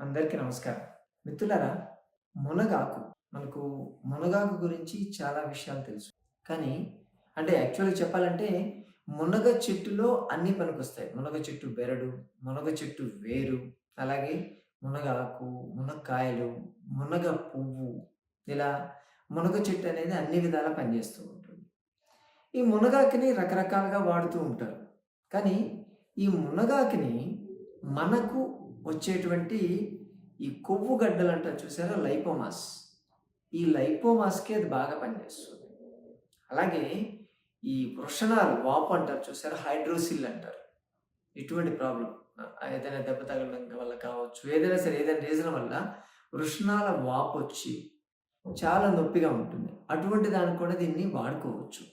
అందరికీ నమస్కారం. మిత్రులారా మునగాకు మనకు మునగాకు గురించి చాలా విషయాలు తెలుసు. కానీ అంటే యాక్చువల్గా చెప్పాలంటే మునగ చెట్టులో అన్ని పనికొస్తాయి. మునగ చెట్టు బెరడు మునగ చెట్టు వేరు అలాగే మునగాకు మునక్కాయలు మునగ పువ్వు ఇలా మునగ చెట్టు అనేది అన్ని విధాలా పనిచేస్తూ ఉంటుంది. ఈ మునగాకుని రకరకాలుగా వాడుతూ ఉంటారు. కానీ ఈ మునగాకుని మనకు వచ్చేటువంటి ఈ కొవ్వు గడ్డలు అంటారు చూసారా? లైపోమాస్. ఈ లైపోమాస్కి అది బాగా పనిచేస్తుంది. అలాగే ఈ వృషణాలు వాపు అంటారు చూసారా? హైడ్రోసిల్ అంటారు. ఇటువంటి ప్రాబ్లం. ఏదైనా దెబ్బ తగలడం వల్ల కావచ్చు. ఏదైనా సరే ఏదైనా రీజన్ వల్ల వృషణాల వాపు వచ్చి చాలా నొప్పిగా ఉంటుంది. అటువంటి దానికి కూడా దీన్ని వాడుకోవచ్చు.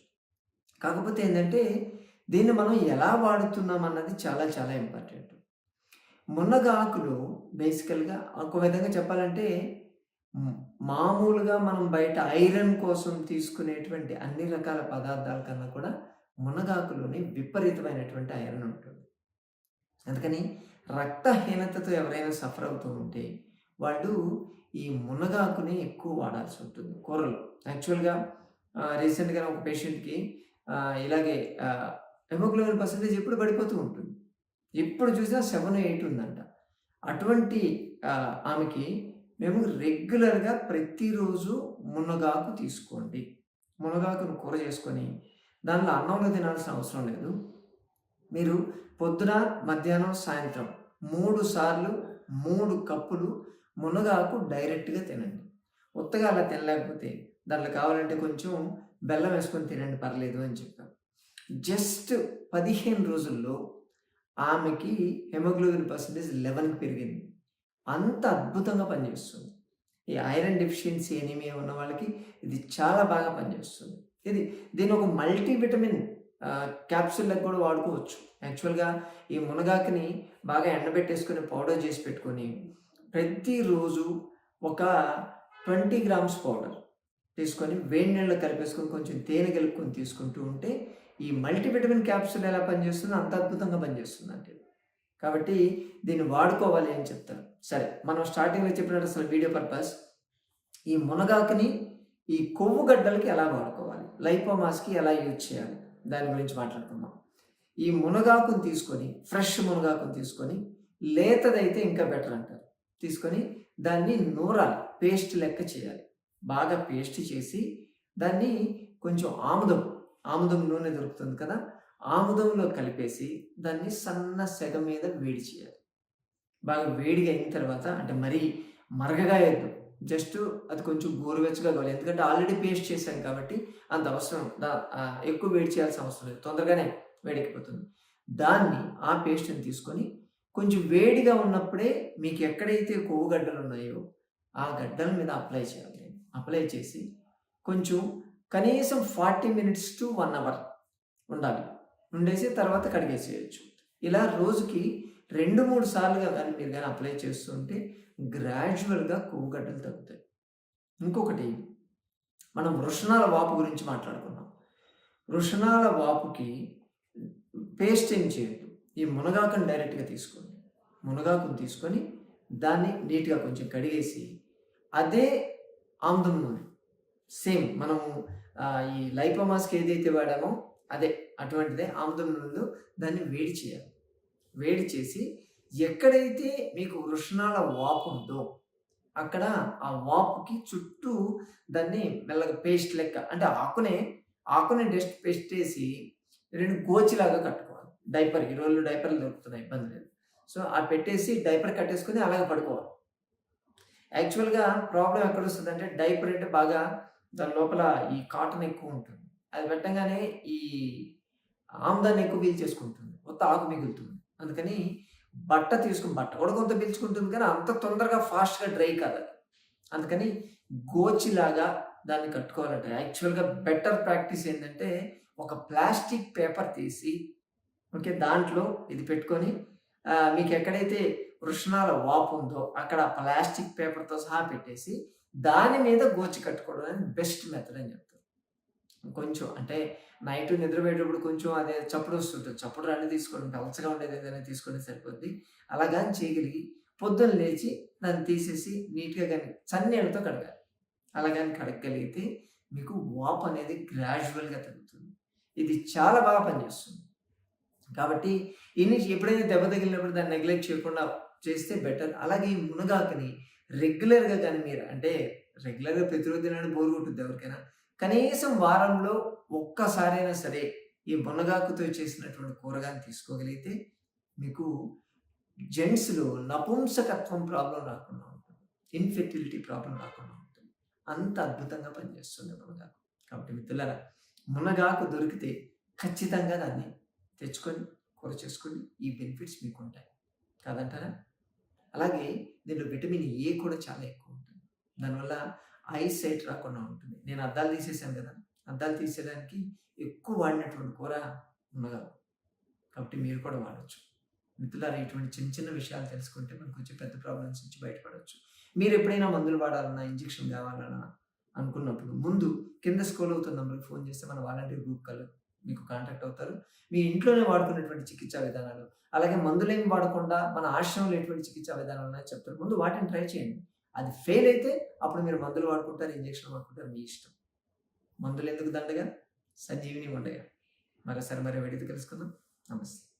కాకపోతే ఏంటంటే దీన్ని మనం ఎలా వాడుతున్నాం అన్నది చాలా చాలా ఇంపార్టెంట్. మునగాకులు బేసికల్గా ఒక విధంగా చెప్పాలంటే మామూలుగా మనం బయట ఐరన్ కోసం తీసుకునేటువంటి అన్ని రకాల పదార్థాల కన్నా కూడా మునగాకులోని విపరీతమైనటువంటి ఐరన్ ఉంటుంది. అందుకని రక్తహీనతతో ఎవరైనా సఫర్ అవుతూ ఉంటే వాళ్ళు ఈ మునగాకుని ఎక్కువ వాడాల్సి ఉంటుంది. కూరలు. యాక్చువల్గా రీసెంట్గా ఒక పేషెంట్కి ఇలాగే హెమోగ్లోబిన్ పర్సంటేజ్ ఎప్పుడు పడిపోతూ ఉంటుంది. ఎప్పుడు చూసినా సెవెన్ ఎయిట్ ఉందంట. అటువంటి ఆమెకి మేము రెగ్యులర్గా ప్రతిరోజు మునగాకు తీసుకోండి. మునగాకును కూర చేసుకొని దానిలో అన్నంలో తినాల్సిన అవసరం లేదు. మీరు పొద్దున మధ్యాహ్నం సాయంత్రం మూడు సార్లు మూడు కప్పులు మునగాకు డైరెక్ట్గా తినండి. ఉత్తగా అలా తినలేకపోతే దాంట్లో కావాలంటే కొంచెం బెల్లం వేసుకొని తినండి పర్లేదు అని చెప్పాం జస్ట్ పదిహేను రోజుల్లో ఆమెకి హెమోగ్లోబిన్ పర్సంటేజ్ లెవెన్కి పెరిగింది. అంత అద్భుతంగా పనిచేస్తుంది. ఈ ఐరన్ డెఫిషియన్సీ ఎనీమియా ఉన్న వాళ్ళకి ఇది చాలా బాగా పనిచేస్తుంది. ఇది దీని ఒక మల్టీవిటమిన్ క్యాప్సూల్లకు కూడా వాడుకోవచ్చు. యాక్చువల్గా ఈ మునగాకుని బాగా ఎండబెట్టేసుకొని పౌడర్ చేసి పెట్టుకొని ప్రతిరోజు ఒక ట్వంటీ గ్రామ్స్ పౌడర్ తీసుకొని వేడి నీళ్ళు కలిపేసుకొని కొంచెం తేనె కలుపుకొని తీసుకుంటూ ఉంటే ఈ మల్టీవిటమిన్ క్యాప్సూల్ ఎలా పనిచేస్తుందో అంత అద్భుతంగా పనిచేస్తుంది అంటే కాబట్టి దీన్ని వాడుకోవాలి అని చెప్తారు. సరే మనం స్టార్టింగ్లో చెప్పినట్టు అసలు వీడియో పర్పస్. ఈ మునగాకుని ఈ కొవ్వు గడ్డలకి ఎలా వాడుకోవాలి? లైపోమాస్కి ఎలా యూజ్ చేయాలి? దాని గురించి మాట్లాడుకుందాం. ఈ మునగాకుని తీసుకొని ఫ్రెష్ మునగాకుని తీసుకొని లేతదైతే ఇంకా బెటర్ అంటారు. తీసుకొని దాన్ని నూరాలి పేస్ట్ లెక్క చేయాలి. బాగా పేస్ట్ చేసి దాన్ని కొంచెం ఆముదం ఆముదం నూనె దొరుకుతుంది కదా ఆముదంలో కలిపేసి దాన్ని సన్న సెగ మీద వేడి చేయాలి. బాగా వేడిగా అయిన తర్వాత అంటే మరీ మరగగా వేద్దాం జస్ట్ అది కొంచెం గోరువెచ్చగా కావాలి. ఎందుకంటే ఆల్రెడీ పేస్ట్ చేశాం కాబట్టి అంత అవసరం దా- ఎక్కువ వేడి చేయాల్సిన అవసరం లేదు. తొందరగానే వేడెక్కిపోతుంది దాన్ని ఆ పేస్ట్ని తీసుకొని కొంచెం వేడిగా ఉన్నప్పుడే మీకు ఎక్కడైతే కొవ్వు గడ్డలు ఉన్నాయో ఆ గడ్డల మీద అప్లై చేయాలి. అప్లై చేసి కొంచెం కనీసం forty minutes to one hour ఉండాలి. ఉండేసి తర్వాత కడిగేసేయచ్చు. ఇలా రోజుకి రెండు మూడు సార్లుగా కానీ మీరు కానీ అప్లై చేస్తుంటే గ్రాడ్యువల్గా కొవ్వుగడ్డలు తగ్గుతాయి. ఇంకొకటి మనం వృషణాల వాపు గురించి మాట్లాడుకున్నాం. వృషణాల వాపుకి పేస్ట్ ఏం చేయొద్దు. ఈ మునగాకుని డైరెక్ట్గా తీసుకోండి. మునగాకుని తీసుకొని దాన్ని నీట్గా కొంచెం కడిగేసి అదే ఆముదం నూనె సేమ్ మనము ఈ లైపోమాస్క్ ఏదైతే వాడామో అదే అటువంటిదే ఆముదం ముందు దాన్ని వేడి చేయాలి. వేడి చేసి ఎక్కడైతే మీకు వృషణాల వాపు ఉందో అక్కడ ఆ వాపుకి చుట్టూ దాన్ని మెల్లగా పేస్ట్ లెక్క అంటే ఆకునే ఆకునే డస్ట్ పేస్ట్ వేసి రెండు గోచిలాగా కట్టుకోవాలి. డైపర్ ఈ రోజుల్లో డైపర్లు దొరుకుతున్నాయి ఇబ్బంది లేదు. సో ఆ పెట్టేసి డైపర్ కట్టేసుకొని అలాగే పడుకోవాలి. యాక్చువల్గా ప్రాబ్లం ఎక్కడ వస్తుంది అంటే డైపర్ అంటే బాగా దాని లోపల ఈ కాటన్ ఎక్కువ ఉంటుంది. అది పెట్టగానే ఈ ఆమ్దాన్ని ఎక్కువ పీల్చేసుకుంటుంది మొత్తం ఆకు మిగులుతుంది. అందుకని బట్ట తీసుకుని బట్ట కూడా కొంత పీల్చుకుంటుంది కానీ అంత తొందరగా ఫాస్ట్గా డ్రై కాదు అందుకని గోచిలాగా దాన్ని కట్టుకోవాలంటే. యాక్చువల్గా బెటర్ ప్రాక్టీస్ ఏంటంటే ఒక ప్లాస్టిక్ పేపర్ తీసి ఓకే దాంట్లో ఇది పెట్టుకొని మీకు ఎక్కడైతే వృషణాల వాపు ఉందో అక్కడ ప్లాస్టిక్ పేపర్తో సహా పెట్టేసి దాని మీద గోచి కట్టుకోవడం అనేది బెస్ట్ మెథడ్ అని చెప్తారు కొంచెం అంటే నైట్ నిద్రపోయేటప్పుడు కొంచెం అదే చప్పుడు వస్తుంటుంది చప్పుడు అన్నీ తీసుకోవడం పలచగా ఉండేది ఏదైనా తీసుకొని సరిపోద్ది అలాగా చేయగలిగి పొద్దున్న లేచి దాన్ని తీసేసి నీట్‌గా కానీ చన్నీళ్ళతో కడగాలి. అలా గాని కడగగలిగితే మీకు వాప్ అనేది గ్రాడ్యువల్‌గా తగ్గుతుంది. ఇది చాలా బాగా పనిచేస్తుంది. కాబట్టి ఇన్ని ఎప్పుడైనా దెబ్బ తగిలినప్పుడు దాన్ని నెగ్లెక్ట్ చేయకుండా చేస్తే బెటర్. అలాగే ఈ మునగాకుని రెగ్యులర్‌గా కానీ మీరు అంటే రెగ్యులర్‌గా ప్రతిరోజు తినడం బోర్ కొట్టుద్ది ఎవరికైనా. కనీసం వారంలో ఒక్కసారైనా సరే ఈ మునగాకుతో చేసినటువంటి కూర తీసుకోగలిగితే మీకు జెంట్స్‌లో నపుంసకత్వం ప్రాబ్లం రాకుండా ఉంటుంది. ఇన్‌ఫెర్టిలిటీ ప్రాబ్లం రాకుండా ఉంటుంది. అంత అద్భుతంగా పనిచేస్తుంది మునగాకు. కాబట్టి మిత్రులారా మునగాకు దొరికితే ఖచ్చితంగా దాన్ని తెచ్చుకొని కూర చేసుకొని ఈ బెనిఫిట్స్ మీకు ఉంటాయి కాదంటారా? అలాగే దీంట్లో విటమిన్ ఏ కూడా చాలా ఎక్కువ ఉంటుంది. దానివల్ల ఐ సైట్ రాకుండా ఉంటుంది. నేను అద్దాలు తీసేసాను కదా అద్దాలు తీసేయడానికి ఎక్కువ వాడినటువంటి కూర మునగాకు. కాబట్టి మీరు కూడా వాడొచ్చు. మిత్రులారా ఇటువంటి చిన్న చిన్న విషయాలు తెలుసుకుంటే మనకొచ్చే పెద్ద ప్రాబ్లమ్స్ నుంచి బయటపడవచ్చు మీరు ఎప్పుడైనా మందులు వాడాలన్నా, ఇంజెక్షన్ కావాలన్నా అనుకున్నప్పుడు ముందు కింద స్కోల్ అవుతున్న నెంబర్కి ఫోన్ చేస్తే మన వాలంటీర్ గ్రూప్ కల్ మీకు కాంటాక్ట్ అవుతారు. మీ ఇంట్లోనే వాడుకునేటువంటి చికిత్సా విధానాలు, అలాగే మందులేమి వాడకుండా మన ఆశ్రమంలో ఎటువంటి చికిత్సా విధానాలు ఉన్నాయో చెప్తారు. ముందు వాటిని ట్రై చేయండి. అది ఫెయిల్ అయితే అప్పుడు మీరు మందులు వాడుకుంటారు, ఇంజక్షన్ వాడుకుంటారు మీ ఇష్టం. మందులు ఎందుకు దండగా? సంజీవిని ఉండగా. మరోసారి మరో వీడియో కలుసుకుందాం. నమస్తే.